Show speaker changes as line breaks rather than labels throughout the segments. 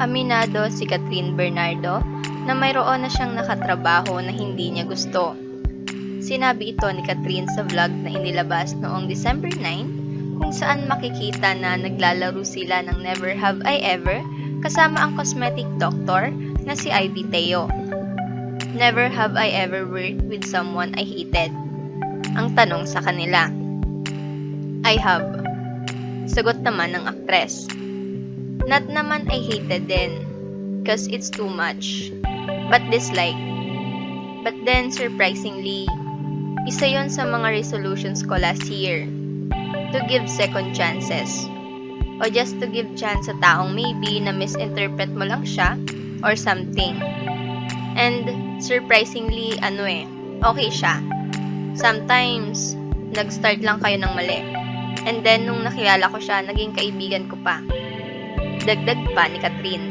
Aminado si Catherine Bernardo na mayroon na siyang nakatrabaho na hindi niya gusto. Sinabi ito ni Catherine sa vlog na inilabas noong December 9 kung saan makikita na naglalaro sila ng Never Have I Ever kasama ang cosmetic doctor na si Ivy Teo. Never have I ever worked with someone I hated. Ang tanong sa kanila. I have. Sagot naman ng aktres. Not naman I hated din, cause it's too much. But dislike. But then, surprisingly, isa yon sa mga resolutions ko last year. To give second chances. O just to give chance sa taong maybe na misinterpret mo lang siya or something. And surprisingly, ano eh, okay siya. Sometimes, nag-start lang kayo ng mali. And then, nung nakilala ko siya, naging kaibigan ko pa. Dagdag pa ni Catherine.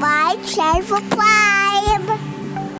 Bye, Chef. Bye.